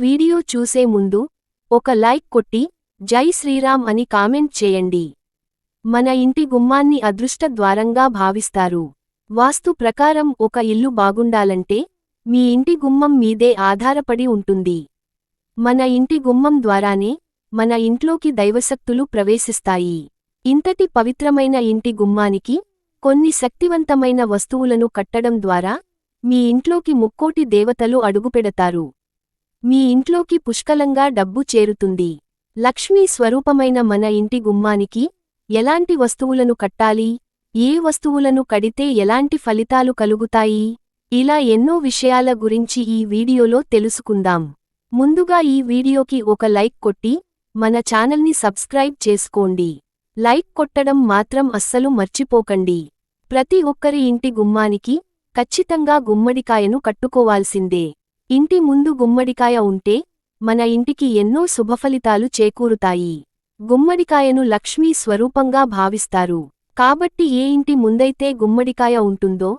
Video చూసే ముందు ఒక లైక్ కొట్టి జై శ్రీరామ్ అని కామెంట్ చేయండి. మన ఇంటి గుమ్మాన్ని అదృష్ట ద్వారంగా భావిస్తారు. వాస్తు ప్రకారం ఒక ఇల్లు బాగుండాలంటే మీ ఇంటి గుమ్మం మీదే ఆధారపడి ఉంటుంది. మన ఇంటి గుమ్మం ద్వారానే మన ఇంట్లోకి దైవశక్తులు ప్రవేశిస్తాయి. ఇంతటి పవిత్రమైన ఇంటి గుమ్మానికి కొన్ని శక్తివంతమైన వస్తువులను కట్టడం ద్వారా మీ ఇంట్లోకి ముక్కోటి దేవతలు అడుగుపెడతారు. మీ ఇంట్లోకి పుష్కలంగా డబ్బు చేరుతుంది. లక్ష్మీ స్వరూపమైన మన ఇంటి గుమ్మానికి ఎలాంటి వస్తువులను కట్టాలి? ఏ వస్తువులను కడితే ఎలాంటి ఫలితాలు కలుగుతాయి? ఇలా ఎన్నో విషయాల గురించి ఈ వీడియోలో తెలుసుకుందాం. ముందుగా ఈ వీడియోకి ఒక లైక్ కొట్టి మన ఛానల్ని సబ్స్క్రైబ్ చేసుకోండి. లైక్ కొట్టడం మాత్రం అస్సలు మర్చిపోకండి. ప్రతి ఒక్కరి ఇంటి గుమ్మానికి ఖచ్చితంగా గుమ్మడికాయను కట్టుకోవాల్సిందే. ఇంటి ముందు గుమ్మడికాయ ఉంటే మన ఇంటికి ఎన్నో శుభఫలితాలు చేకూరుతాయి. గుమ్మడికాయను లక్ష్మీ స్వరూపంగా భావిస్తారు. కాబట్టి ఏ ఇంటి ముందైతే గుమ్మడికాయ ఉంటుందో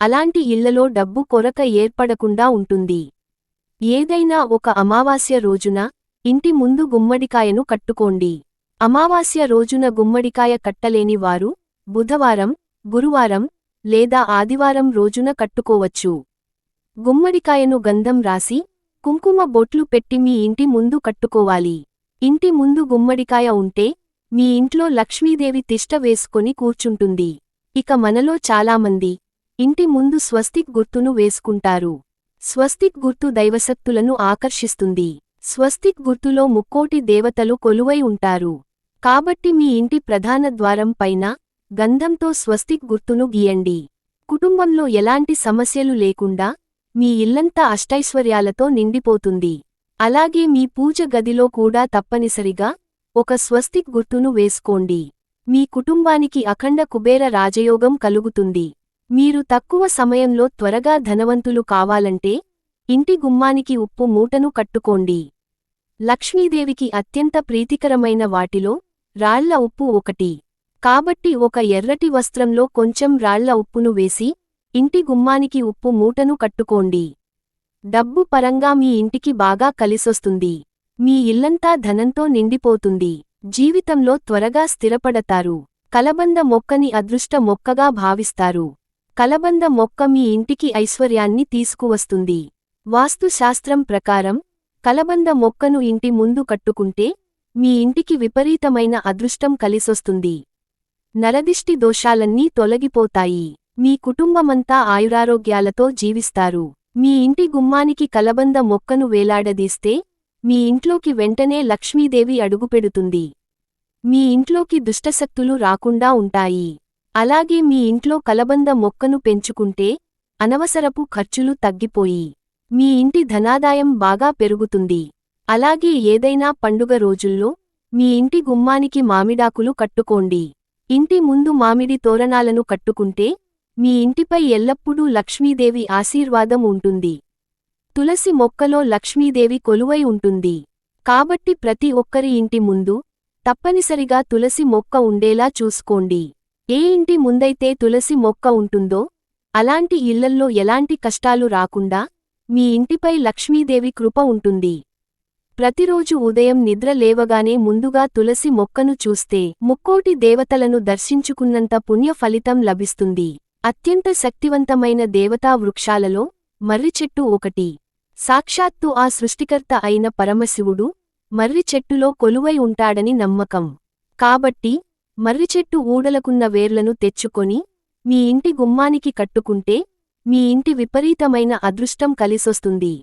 అలాంటి ఇళ్ళలో డబ్బు కొరక ఏర్పడకుండా ఉంటుంది. ఏదైనా ఒక అమావాస్య రోజున ఇంటి ముందు గుమ్మడికాయను కట్టుకోండి. అమావాస్య రోజున గుమ్మడికాయ కట్టలేని వారు బుధవారం గురువారం లేదా ఆదివారం రోజున కట్టుకోవచ్చు. గుమ్మడికాయను గంధం రాసి కుంకుమ బొట్లు పెట్టి మీ ఇంటి ముందు కట్టుకోవాలి. ఇంటి ముందు గుమ్మడికాయ ఉంటే మీ ఇంట్లో లక్ష్మీదేవి తిష్ట వేసుకొని కూర్చుంటుంది. ఇక మనలో చాలామంది ఇంటి ముందు స్వస్తిక్ గుర్తును వేసుకుంటారు. స్వస్తిక్ గుర్తు దైవశక్తులను ఆకర్షిస్తుంది. స్వస్తిక్ గుర్తులో ముక్కోటి దేవతలు కొలువై ఉంటారు. కాబట్టి మీ ఇంటి ప్రధాన ద్వారం పైన గంధంతో స్వస్తిక్ గుర్తును గీయండి. కుటుంబంలో ఎలాంటి సమస్యలు లేకుండా మీ ఇల్లంతా అష్టైశ్వర్యాలతో నిండిపోతుంది. అలాగే మీ పూజ గదిలో కూడా తప్పనిసరిగా ఒక స్వస్తిక్ గుర్తును వేసుకోండి. మీ కుటుంబానికి అఖండ కుబేర రాజయోగం కలుగుతుంది. మీరు తక్కువ సమయంలో త్వరగా ధనవంతులు కావాలంటే ఇంటి గుమ్మానికి ఉప్పు మూటను కట్టుకోండి. లక్ష్మీదేవికి అత్యంత ప్రీతికరమైన వాటిలో రాళ్ళ ఉప్పు ఒకటి. కాబట్టి ఒక ఎర్రటి వస్త్రంలో కొంచెం రాళ్ళ ఉప్పును వేసి ఇంటి గుమ్మానికి ఉప్పు మూటను కట్టుకోండి. డబ్బు పరంగా మీ ఇంటికి బాగా కలిసొస్తుంది. మీ ఇల్లంతా ధనంతో నిండిపోతుంది. జీవితంలో త్వరగా స్థిరపడతారు. కలబంద మొక్కని అదృష్ట మొక్కగా భావిస్తారు. కలబంద మొక్క మీ ఇంటికి ఐశ్వర్యాన్ని తీసుకువస్తుంది. వాస్తుశాస్త్రం ప్రకారం కలబంద మొక్కను ఇంటి ముందు కట్టుకుంటే మీ ఇంటికి విపరీతమైన అదృష్టం కలిసొస్తుంది. నరదిష్టి దోషాలన్నీ తొలగిపోతాయి. మీ కుటుంబమంతా ఆయురారోగ్యాలతో జీవిస్తారు. మీ ఇంటి గుమ్మానికి కలబంద మొక్కను వేలాడదీస్తే మీ ఇంట్లోకి వెంటనే లక్ష్మీదేవి అడుగుపెడుతుంది. మీ ఇంట్లోకి దుష్టశక్తులు రాకుండా ఉంటాయి. అలాగే మీ ఇంట్లో కలబంద మొక్కను పెంచుకుంటే అనవసరపు ఖర్చులు తగ్గిపోయి మీ ఇంటి ధనాదాయం బాగా పెరుగుతుంది. అలాగే ఏదైనా పండుగ రోజుల్లో మీ ఇంటి గుమ్మానికి మామిడాకులు కట్టుకోండి. ఇంటి ముందు మామిడి తోరణాలను కట్టుకుంటే మీ ఇంటిపై ఎల్లప్పుడూ లక్ష్మీదేవి ఆశీర్వాదం ఉంటుంది. తులసి మొక్కలో లక్ష్మీదేవి కొలువై ఉంటుంది. కాబట్టి ప్రతి ఒక్కరి ఇంటి ముందు తప్పనిసరిగా తులసి మొక్క ఉండేలా చూసుకోండి. ఏ ఇంటి ముందైతే తులసి మొక్క ఉంటుందో అలాంటి ఇళ్ళల్లో ఎలాంటి కష్టాలు రాకుండా మీ ఇంటిపై లక్ష్మీదేవి కృప ఉంటుంది. ప్రతిరోజు ఉదయం నిద్ర లేవగానే ముందుగా తులసి మొక్కను చూస్తే ముక్కోటి దేవతలను దర్శించుకున్నంత పుణ్య ఫలితం లభిస్తుంది. అత్యంత శక్తివంతమైన దేవతా వృక్షాలలో మర్రిచెట్టు ఒకటి. సాక్షాత్తు ఆ సృష్టికర్త అయిన పరమశివుడు మర్రిచెట్టులో కొలువై ఉంటాడని నమ్మకం. కాబట్టి మర్రిచెట్టు ఊడలకున్న వేర్లను తెచ్చుకొని మీ ఇంటి గుమ్మానికి కట్టుకుంటే మీ ఇంటి విపరీతమైన అదృష్టం కలిసొస్తుంది.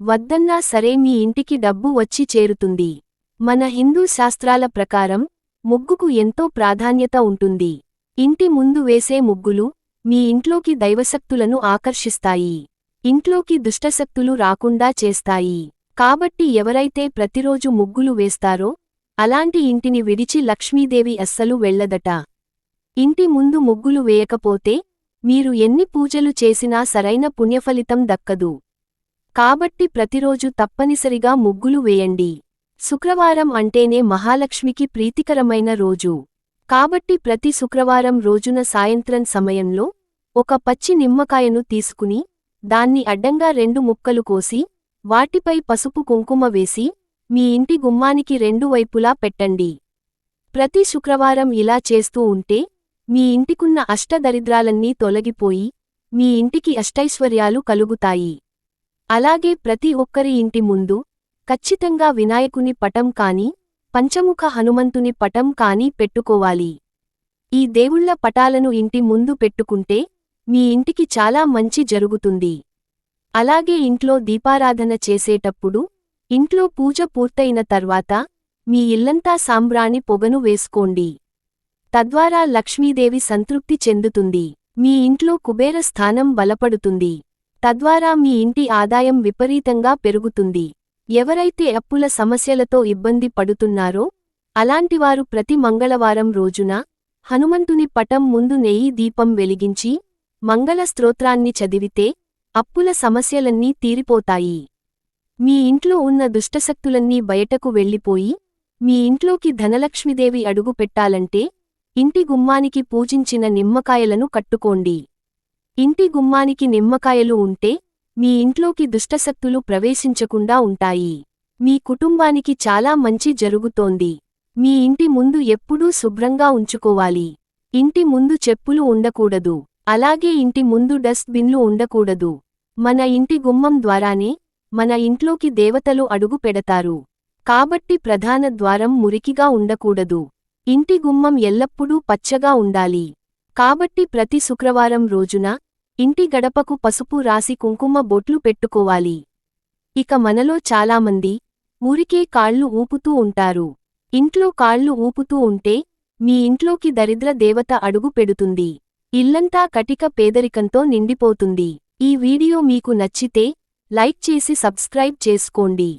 వద్దన్నా సరే మీ ఇంటికి డబ్బు వచ్చి చేరుతుంది. మన హిందూ శాస్త్రాల ప్రకారం ముగ్గుకు ఎంతో ప్రాధాన్యత ఉంటుంది. ఇంటి ముందు వేసే ముగ్గులు మీ ఇంట్లోకి దైవశక్తులను ఆకర్షిస్తాయి. ఇంట్లోకి దుష్టశక్తులు రాకుండా చేస్తాయి. కాబట్టి ఎవరైతే ప్రతిరోజు ముగ్గులు వేస్తారో అలాంటి ఇంటిని విడిచి లక్ష్మీదేవి అస్సలు వెళ్ళదట ఇంటి ముందు ముగ్గులు వేయకపోతే మీరు ఎన్ని పూజలు చేసినా సరైన పుణ్యఫలితం దక్కదు. కాబట్టి ప్రతిరోజు తప్పనిసరిగా ముగ్గులు వేయండి. శుక్రవారం అంటేనే మహాలక్ష్మికి ప్రీతికరమైన రోజు. కాబట్టి ప్రతి శుక్రవారం రోజున సాయంత్రం సమయంలో ఒక పచ్చి నిమ్మకాయను తీసుకుని దాన్ని అడ్డంగా రెండు ముక్కలు కోసి వాటిపై పసుపు కుంకుమ వేసి మీ ఇంటి గుమ్మానికి రెండు వైపులా పెట్టండి. ప్రతి శుక్రవారం ఇలా చేస్తూ ఉంటే మీ ఇంటికున్న అష్టదరిద్రాలన్నీ తొలగిపోయి మీ ఇంటికి అష్టైశ్వర్యాలు కలుగుతాయి. అలాగే ప్రతి ఒక్కరి ఇంటి ముందు ఖచ్చితంగా వినాయకుని పటం కాని పంచముఖ హనుమంతుని పటం కాని పెట్టుకోవాలి. ఈ దేవుళ్ళ పటాలను ఇంటి ముందు పెట్టుకుంటే మీ ఇంటికి చాలా మంచి జరుగుతుంది. అలాగే ఇంట్లో దీపారాధన చేసేటప్పుడు ఇంట్లో పూజ పూర్తయిన తర్వాత మీ ఇల్లంతా సాంబ్రాణి పొగను వేసుకోండి. తద్వారా లక్ష్మీదేవి సంతృప్తి చెందుతుంది. మీ ఇంట్లో కుబేర స్థానం బలపడుతుంది. తద్వారా మీ ఇంటి ఆదాయం విపరీతంగా పెరుగుతుంది. ఎవరైతే అప్పుల సమస్యలతో ఇబ్బంది పడుతున్నారో అలాంటివారు ప్రతి మంగళవారం రోజున హనుమంతుని పటం ముందు నెయ్యి దీపం వెలిగించి మంగళ స్తోత్రాన్ని చదివితే అప్పుల సమస్యలన్నీ తీరిపోతాయి. మీ ఇంట్లో ఉన్న దుష్టశక్తులన్నీ బయటకు వెళ్ళిపోయి మీ ఇంట్లోకి ధనలక్ష్మీదేవి అడుగు పెట్టాలంటే ఇంటి గుమ్మానికి పూజించిన నిమ్మకాయలను కట్టుకోండి. ఇంటి గుమ్మానికి నిమ్మకాయలు ఉంటే మీ ఇంట్లోకి దుష్టశక్తులు ప్రవేశించకుండా ఉంటాయి. మీ కుటుంబానికి చాలా మంచి జరుగుతోంది. మీ ఇంటి ముందు ఎప్పుడూ శుభ్రంగా ఉంచుకోవాలి. ఇంటి ముందు చెప్పులు ఉండకూడదు. అలాగే ఇంటి ముందు డస్ట్ బిన్లు ఉండకూడదు. మన ఇంటి గుమ్మం ద్వారానే మన ఇంట్లోకి దేవతలు అడుగు పెడతారు. కాబట్టి ప్రధాన ద్వారం మురికిగా ఉండకూడదు. ఇంటి గుమ్మం ఎల్లప్పుడూ పచ్చగా ఉండాలి. కాబట్టి ప్రతి శుక్రవారం రోజున ఇంటి గడపకు పసుపు రాసి కుంకుమ బొట్లు పెట్టుకోవాలి. ఇక మనలో చాలామంది ఊరికే కాళ్ళు ఊపుతూ ఉంటారు. ఇంట్లో కాళ్ళు ఊపుతూ ఉంటే మీ ఇంట్లోకి దరిద్ర దేవత అడుగు పెడుతుంది. ఇల్లంతా కటిక పేదరికంతో నిండిపోతుంది. ఈ వీడియో మీకు నచ్చితే లైక్ చేసి సబ్స్క్రైబ్ చేసుకోండి.